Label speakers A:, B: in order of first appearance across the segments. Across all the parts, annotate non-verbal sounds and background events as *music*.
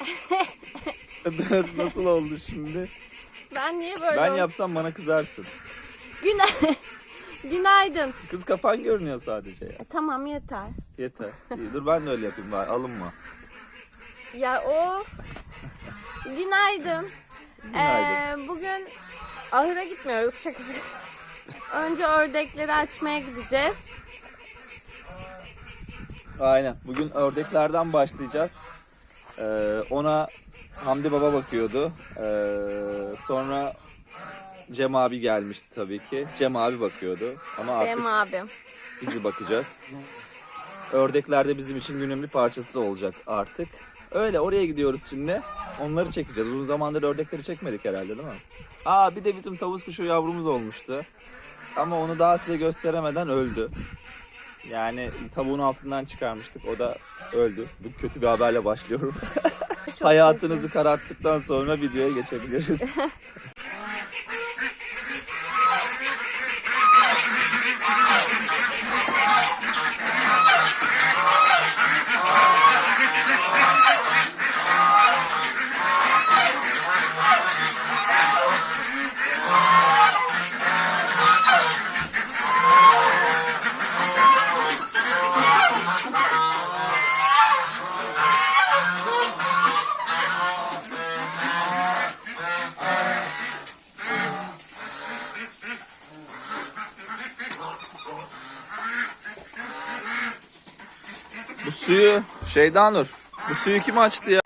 A: *laughs* Nasıl oldu şimdi?
B: Ben niye böyle
A: Ben
B: oldum?
A: yapsam bana kızarsın.
B: Güna... *laughs* Günaydın.
A: Kız kafan görünüyor sadece ya.
B: E, tamam yeter.
A: Yeter. İyi, dur ben de öyle yapayım bari alınma.
B: Ya of. Günaydın.
A: Günaydın.
B: Ee, bugün ahıra gitmiyoruz şaka şaka. Önce ördekleri açmaya gideceğiz.
A: Aynen. Bugün ördeklerden başlayacağız. Ee, ona Hamdi Baba bakıyordu. Ee, sonra Cem abi gelmişti tabii ki. Cem abi bakıyordu. Ama artık
B: Benim abim.
A: bizi bakacağız. Ördekler de bizim için günün bir parçası olacak artık. Öyle oraya gidiyoruz şimdi. Onları çekeceğiz. Uzun zamandır ördekleri çekmedik herhalde değil mi? Aa bir de bizim tavus kuşu yavrumuz olmuştu. Ama onu daha size gösteremeden öldü. Yani tavuğun altından çıkarmıştık. O da öldü. Bu kötü bir haberle başlıyorum. *laughs* Hayatınızı kararttıktan sonra videoya geçebiliriz. *laughs* Bu suyu Şeydanur. Bu suyu kim açtı ya?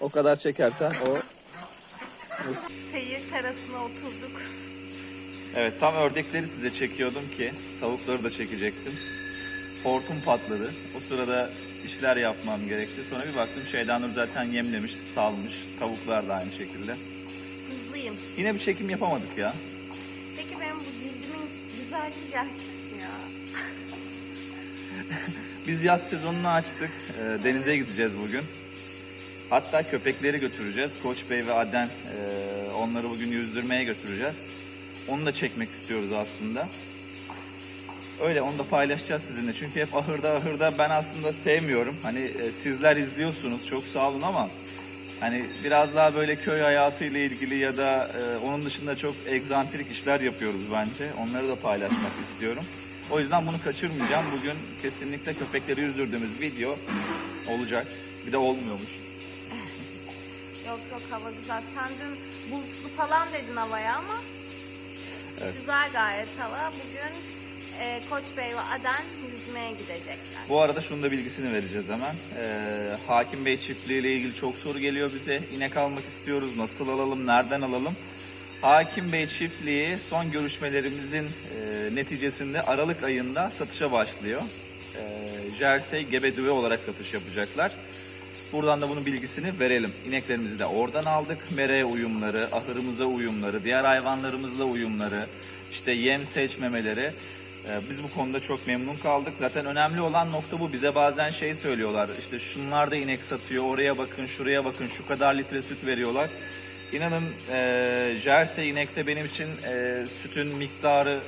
A: O kadar çekersen o.
B: Seyir terasına oturduk.
A: Evet tam ördekleri size çekiyordum ki tavukları da çekecektim. Hortum patladı. O sırada işler yapmam gerekti. Sonra bir baktım Şeydanur zaten yemlemiş, salmış. Tavuklar da aynı şekilde.
B: Hızlıyım.
A: Yine bir çekim yapamadık ya. Biz yaz sezonunu açtık. Ee, denize gideceğiz bugün. Hatta köpekleri götüreceğiz. Koç Bey ve Aden e, onları bugün yüzdürmeye götüreceğiz. Onu da çekmek istiyoruz aslında. Öyle onu da paylaşacağız sizinle. Çünkü hep ahırda ahırda ben aslında sevmiyorum. Hani e, sizler izliyorsunuz çok sağ olun ama hani biraz daha böyle köy hayatıyla ilgili ya da e, onun dışında çok egzantrik işler yapıyoruz bence. Onları da paylaşmak istiyorum. O yüzden bunu kaçırmayacağım. Bugün kesinlikle köpekleri yüzdürdüğümüz video olacak. Bir de olmuyormuş.
B: Yok yok hava güzel. Sen dün bulutlu falan dedin havaya ama
A: Evet.
B: güzel gayet hava. Bugün e, Koç Bey ve Aden yüzmeye gidecekler.
A: Bu arada şunu da bilgisini vereceğiz hemen. Ee, Hakim Bey çiftliği ile ilgili çok soru geliyor bize. İnek almak istiyoruz. Nasıl alalım? Nereden alalım? Hakim Bey çiftliği son görüşmelerimizin e, neticesinde Aralık ayında satışa başlıyor. E, Jersey gebe düve olarak satış yapacaklar. Buradan da bunun bilgisini verelim. İneklerimizi de oradan aldık. Mereye uyumları, ahırımıza uyumları, diğer hayvanlarımızla uyumları, işte yem seçmemeleri. Ee, Biz bu konuda çok memnun kaldık. Zaten önemli olan nokta bu. Bize bazen şey söylüyorlar. İşte şunlar da inek satıyor. Oraya bakın, şuraya bakın. Şu kadar litre süt veriyorlar. İnanın e, Jersey inekte benim için e, sütün miktarı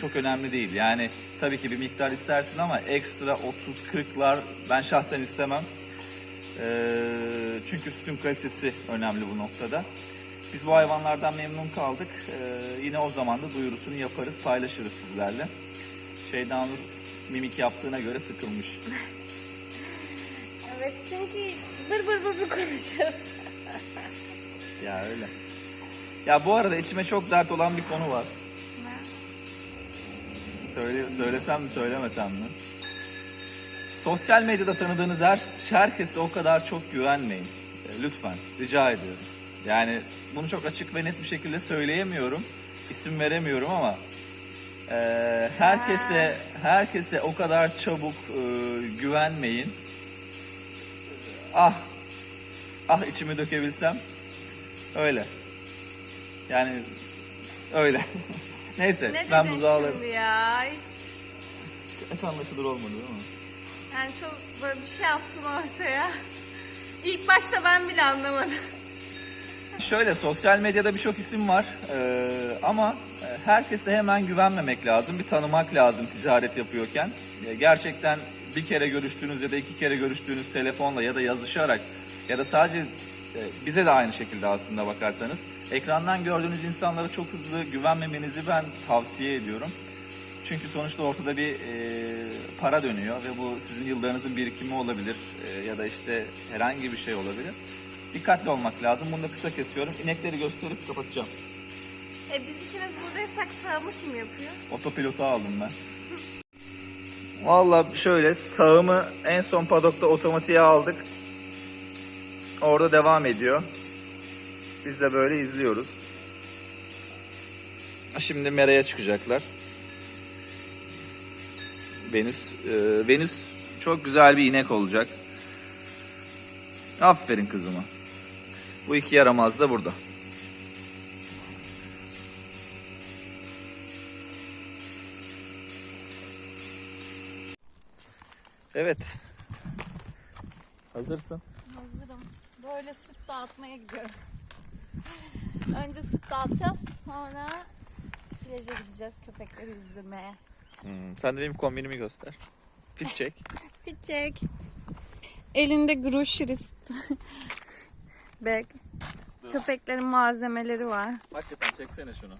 A: çok önemli değil. Yani tabii ki bir miktar istersin ama ekstra 30-40'lar ben şahsen istemem. Ee, çünkü sütün kalitesi önemli bu noktada. Biz bu hayvanlardan memnun kaldık. Ee, yine o zaman da duyurusunu yaparız, paylaşırız sizlerle. Şeydan mimik yaptığına göre sıkılmış. *laughs*
B: Evet çünkü bır bır bır bır konuşuyoruz.
A: Ya öyle. Ya bu arada içime çok dert olan bir konu var. Söyle, söylesem mi söylemesem mi? Sosyal medyada tanıdığınız her, herkese o kadar çok güvenmeyin. E, Lütfen, rica ediyorum. Yani bunu çok açık ve net bir şekilde söyleyemiyorum. İsim veremiyorum ama e, herkese herkese o kadar çabuk e, güvenmeyin. Ah, ah içimi dökebilsem. Öyle. Yani öyle. *laughs* Neyse
B: Ne
A: ben buzağı alırım.
B: ya? Hiç,
A: Hiç anlaşılır olmadı değil mi?
B: yani çok böyle bir şey yaptın ortaya. İlk başta ben bile anlamadım.
A: Şöyle sosyal medyada birçok isim var Ee, ama e, herkese hemen güvenmemek lazım. Bir tanımak lazım ticaret yapıyorken. E, Gerçekten bir kere görüştüğünüz ya da iki kere görüştüğünüz telefonla ya da yazışarak ya da sadece e, bize de aynı şekilde aslında bakarsanız ekrandan gördüğünüz insanlara çok hızlı güvenmemenizi ben tavsiye ediyorum. Çünkü sonuçta ortada bir e, para dönüyor ve bu sizin yıllarınızın birikimi olabilir e, ya da işte herhangi bir şey olabilir. Dikkatli olmak lazım. Bunu da kısa kesiyorum. İnekleri gösterip kapatacağım.
B: E biz ikimiz buradaysak sağımı kim yapıyor?
A: Otopilotu aldım ben. Valla şöyle sağımı en son padokta otomatiğe aldık. Orada devam ediyor. Biz de böyle izliyoruz. Şimdi meraya çıkacaklar. Venüs, e, Venüs çok güzel bir inek olacak. Aferin kızıma. Bu iki yaramaz da burada. Evet. Hazırsın.
B: Hazırım. Böyle süt dağıtmaya gidiyorum. Önce süt dağıtacağız sonra plaja gideceğiz köpekleri yüzdürmeye.
A: Hmm, sen de benim kombinimi göster. Fit çek. *laughs*
B: Pitçek. Elinde groceries bag. Köpeklerin malzemeleri var.
A: Hakikaten çeksene şunu.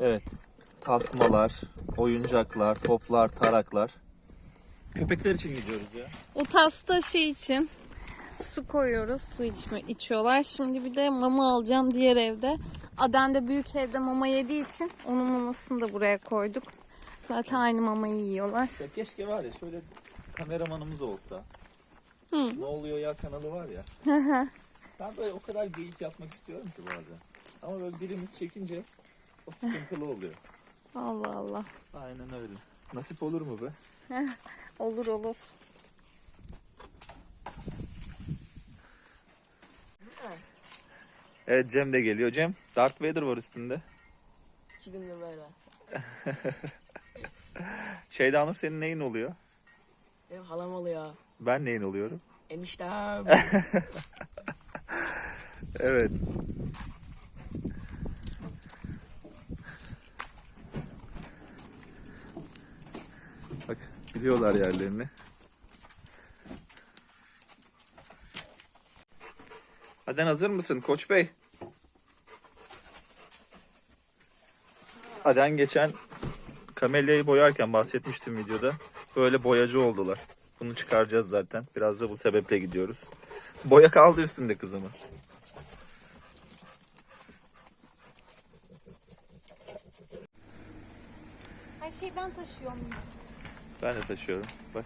A: Evet. Tasmalar, oyuncaklar, toplar, taraklar. Köpekler için gidiyoruz ya.
B: O tasta şey için su koyuyoruz. Su içme, içiyorlar. Şimdi bir de mama alacağım diğer evde. Aden de büyük evde mama yediği için onun mamasını da buraya koyduk. Zaten aynı mamayı yiyorlar.
A: Ya keşke var ya şöyle kameramanımız olsa.
B: Hı.
A: Ne oluyor ya kanalı var ya. ben böyle o kadar geyik yapmak istiyorum ki bazen. Ama böyle birimiz çekince o sıkıntılı oluyor.
B: Allah Allah.
A: Aynen öyle. Nasip olur mu be?
B: Olur olur.
A: Evet Cem de geliyor. Cem Darth Vader var üstünde.
C: Chicken böyle. *laughs*
A: Şeyda Nur senin neyin oluyor?
C: Benim halam oluyor.
A: Ben neyin oluyorum?
C: Eniştem. *laughs*
A: Evet. Bak biliyorlar yerlerini. Aden hazır mısın Koç Bey? Aden geçen kamelyayı boyarken bahsetmiştim videoda. Böyle boyacı oldular. Bunu çıkaracağız zaten. Biraz da bu sebeple gidiyoruz. Boya kaldı üstünde kızımın.
B: Her şeyi ben taşıyorum.
A: Ben de taşıyorum. Bak.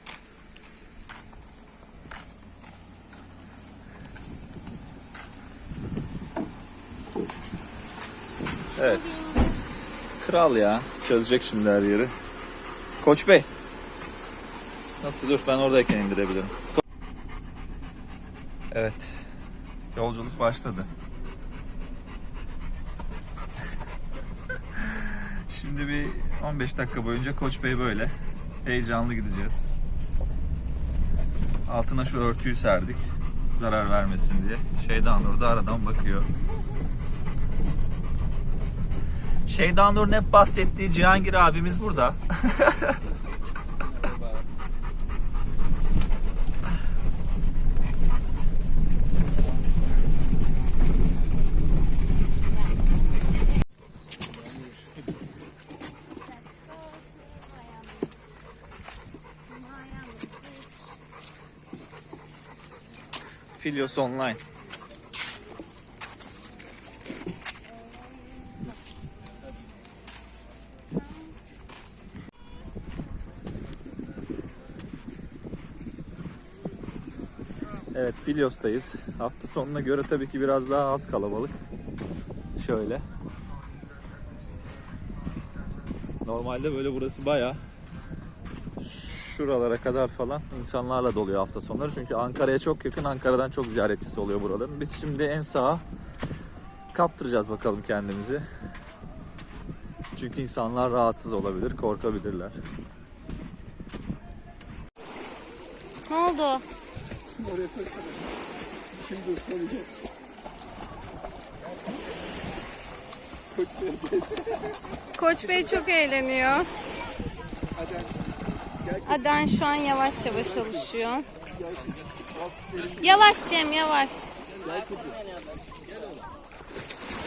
A: Evet. Kral ya. Çözecek şimdi her yeri. Koç Bey. Nasıl dur ben oradayken indirebilirim. Evet. Yolculuk başladı. *laughs* Şimdi bir 15 dakika boyunca Koç Bey böyle heyecanlı gideceğiz. Altına şu örtüyü serdik. Zarar vermesin diye. Şeydan Nur da aradan bakıyor. Şeydan Nur'un hep bahsettiği Cihangir abimiz burada. Filios Online. Evet Filios'tayız. Hafta sonuna göre tabii ki biraz daha az kalabalık. Şöyle. Normalde böyle burası baya şuralara kadar falan insanlarla doluyor hafta sonları. Çünkü Ankara'ya çok yakın. Ankara'dan çok ziyaretçisi oluyor buraların. Biz şimdi en sağa kaptıracağız bakalım kendimizi. Çünkü insanlar rahatsız olabilir, korkabilirler.
B: Ne oldu?
D: Şimdi oraya taksana. Şimdi ıslanacak. Koç verdi.
B: Koç Bey çok eğleniyor.
D: Gel
B: Aden şu an yavaş yavaş alışıyor.
D: gel kızım. Aferin
B: Yavaş Cem yavaş.
D: gel kızım.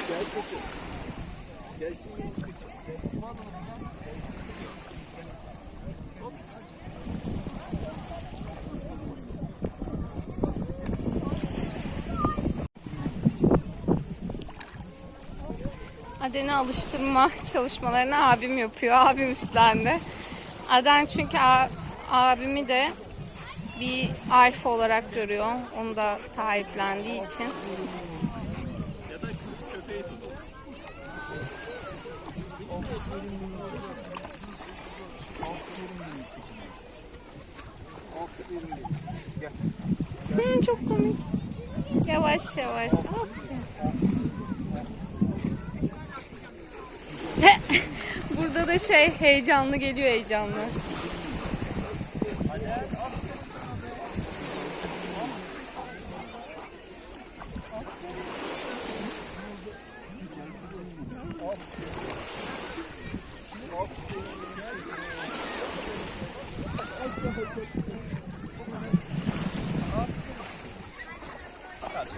D: Gel kızım. Gelsin benim kızım. Gelsin.
B: Aden'i alıştırma çalışmalarını abim yapıyor. Abim üstlendi. Aden çünkü abimi de bir alfa olarak görüyor. Onu da sahiplendiği için. Hı, çok komik. Yavaş yavaş. Aferin. *laughs* Burada da şey heyecanlı geliyor heyecanlı.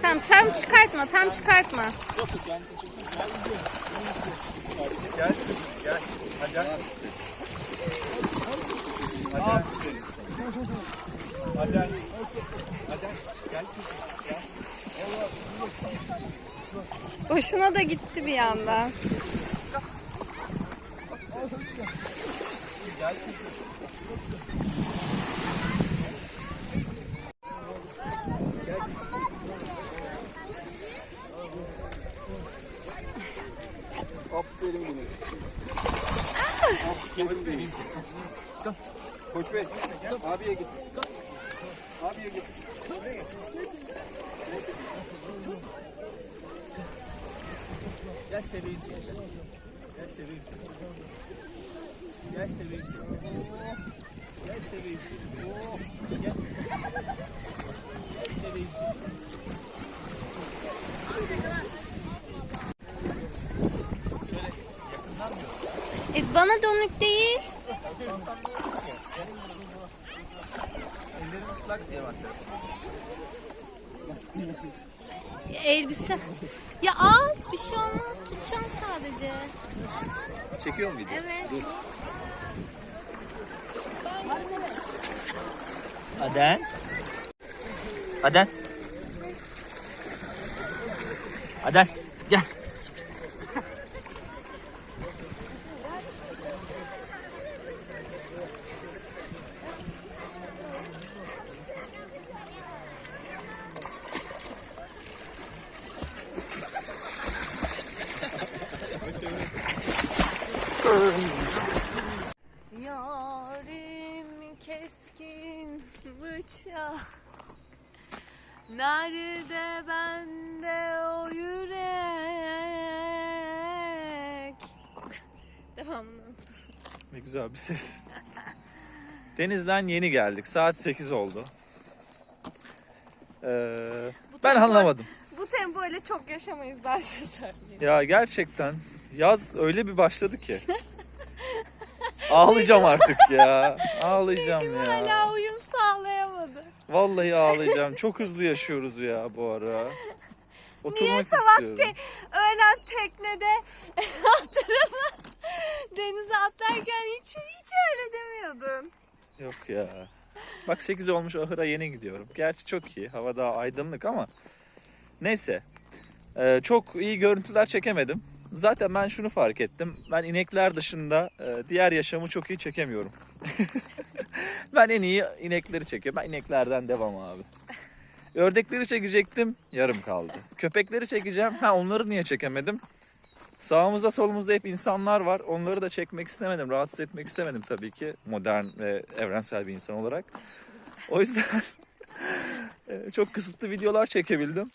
B: Tamam tam çıkartma tam çıkartma.
A: Gel.
B: Hoşuna da gitti bir yandan.
A: Gel kızım.
D: Aferin benim.
A: Hadi seveyim seni.
D: Koç Bey. Abiye git. Abiye git.
A: Gel seveyim seni. Gel. Gel seveyim seni. Gel seveyim seni. Gel seveyim seni. Oh. Gel. Gel seveyim seni. Şöyle yakından mı?
B: E, bana dönük değil.
A: Ellerim ıslak diye bak.
B: Elbise. Ya al bir şey olmaz tutacaksın sadece.
A: Çekiyor mu video?
B: Evet.
A: Aden. Aden. Aden gel.
B: Devamlı
A: Ne güzel bir ses. Denizden yeni geldik. Saat 8 oldu. Ee, ben
B: tempo-
A: anlamadım.
B: Bu tempo ile çok yaşamayız ben size söyleyeyim.
A: Ya gerçekten yaz öyle bir başladı ki. Ağlayacağım artık ya. Ağlayacağım ya.
B: Hala uyum sağlayamadı.
A: Vallahi ağlayacağım. Çok hızlı yaşıyoruz ya bu ara. Oturmak
B: Niye sabah te- öğlen teknede *laughs* hatırlama denize atlarken hiç hiç öyle demiyordun.
A: Yok ya. Bak 8 olmuş ahıra yeni gidiyorum. Gerçi çok iyi. Hava daha aydınlık ama. Neyse. Ee, çok iyi görüntüler çekemedim. Zaten ben şunu fark ettim. Ben inekler dışında e, diğer yaşamı çok iyi çekemiyorum. *laughs* ben en iyi inekleri çekiyorum. Ben ineklerden devam abi. Ördekleri çekecektim. Yarım kaldı. Köpekleri çekeceğim. Ha onları niye çekemedim? Sağımızda solumuzda hep insanlar var. Onları da çekmek istemedim. Rahatsız etmek istemedim tabii ki. Modern ve evrensel bir insan olarak. O yüzden *laughs* e, çok kısıtlı videolar çekebildim.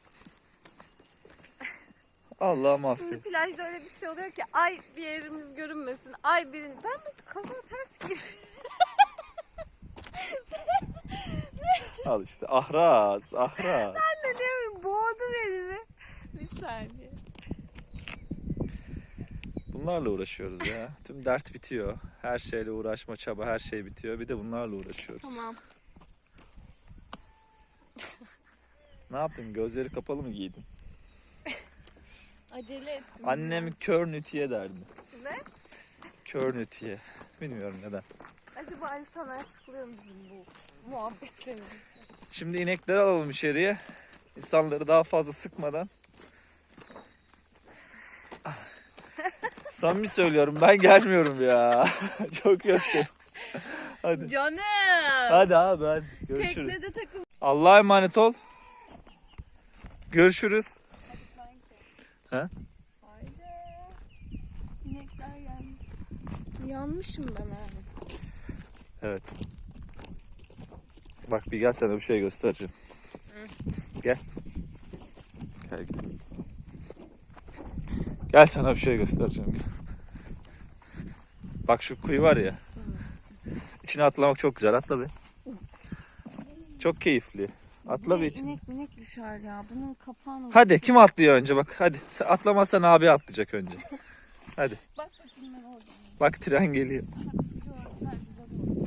A: Allah
B: Şimdi
A: mahvet.
B: plajda öyle bir şey oluyor ki ay bir yerimiz görünmesin. Ay birin ben bu kaza ters gibi.
A: Al işte ahraz, ahraz.
B: Ne diyeyim boğdu beni mi? Bir saniye.
A: Bunlarla uğraşıyoruz ya. *laughs* Tüm dert bitiyor. Her şeyle uğraşma, çaba, her şey bitiyor. Bir de bunlarla uğraşıyoruz.
B: Tamam.
A: Ne yapayım? Gözleri kapalı mı giydin? *laughs*
B: Acele ettim.
A: Annem kör nütiye derdi.
B: Ne?
A: Kör nütiye. Bilmiyorum neden.
B: Acaba insanlar sıkılıyor mu bizim bu muhabbetlerimiz?
A: Şimdi inekleri alalım içeriye. İnsanları daha fazla sıkmadan. Samimi söylüyorum ben gelmiyorum ya. *laughs* Çok yoruldum. Hadi.
B: Canım.
A: Hadi abi hadi. Görüşürüz.
B: Teknede takıl.
A: Allah'a emanet ol. Görüşürüz.
B: Haydi. İnekler gelmiş. Yanmışım ben abi.
A: Evet. Bak bir gel sana bir şey göstereceğim. Gel Gel sana bir şey göstereceğim. Bak şu kuyu var ya. İçine atlamak çok güzel. Atla bir. Çok keyifli. Atla bir içine.
B: İnek minek düşer ya. Bunun kapağını...
A: Hadi kim atlıyor önce bak hadi. Sen atlamazsan abi atlayacak önce. Hadi.
B: Bak bakayım ben orada.
A: Bak tren geliyor.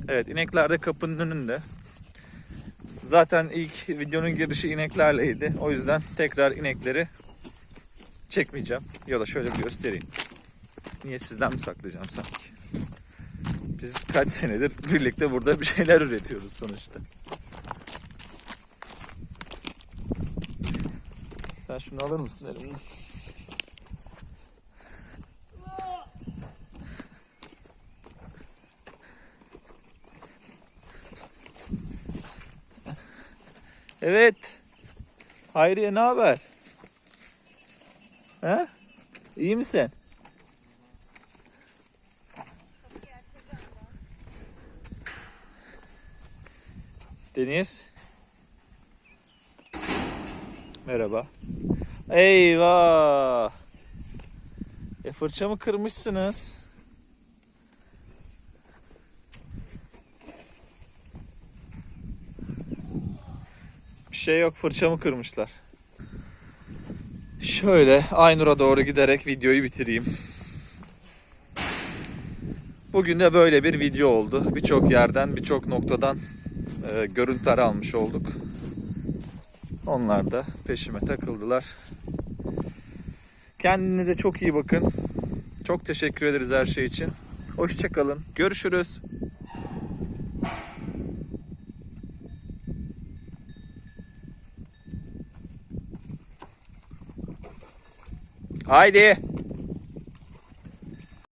A: Evet inekler de kapının önünde. Zaten ilk videonun girişi ineklerleydi. O yüzden tekrar inekleri çekmeyeceğim. Ya da şöyle bir göstereyim. Niye sizden mi saklayacağım sanki? Biz kaç senedir birlikte burada bir şeyler üretiyoruz sonuçta. Sen şunu alır mısın elimden? Evet. Hayriye ne haber? He? İyi misin? Deniz. Merhaba. Eyvah. E fırça mı kırmışsınız? Bir şey yok fırçamı kırmışlar. Şöyle Aynur'a doğru giderek videoyu bitireyim. Bugün de böyle bir video oldu. Birçok yerden, birçok noktadan e, görüntüler almış olduk. Onlar da peşime takıldılar. Kendinize çok iyi bakın. Çok teşekkür ederiz her şey için. Hoşçakalın. Görüşürüz. 快点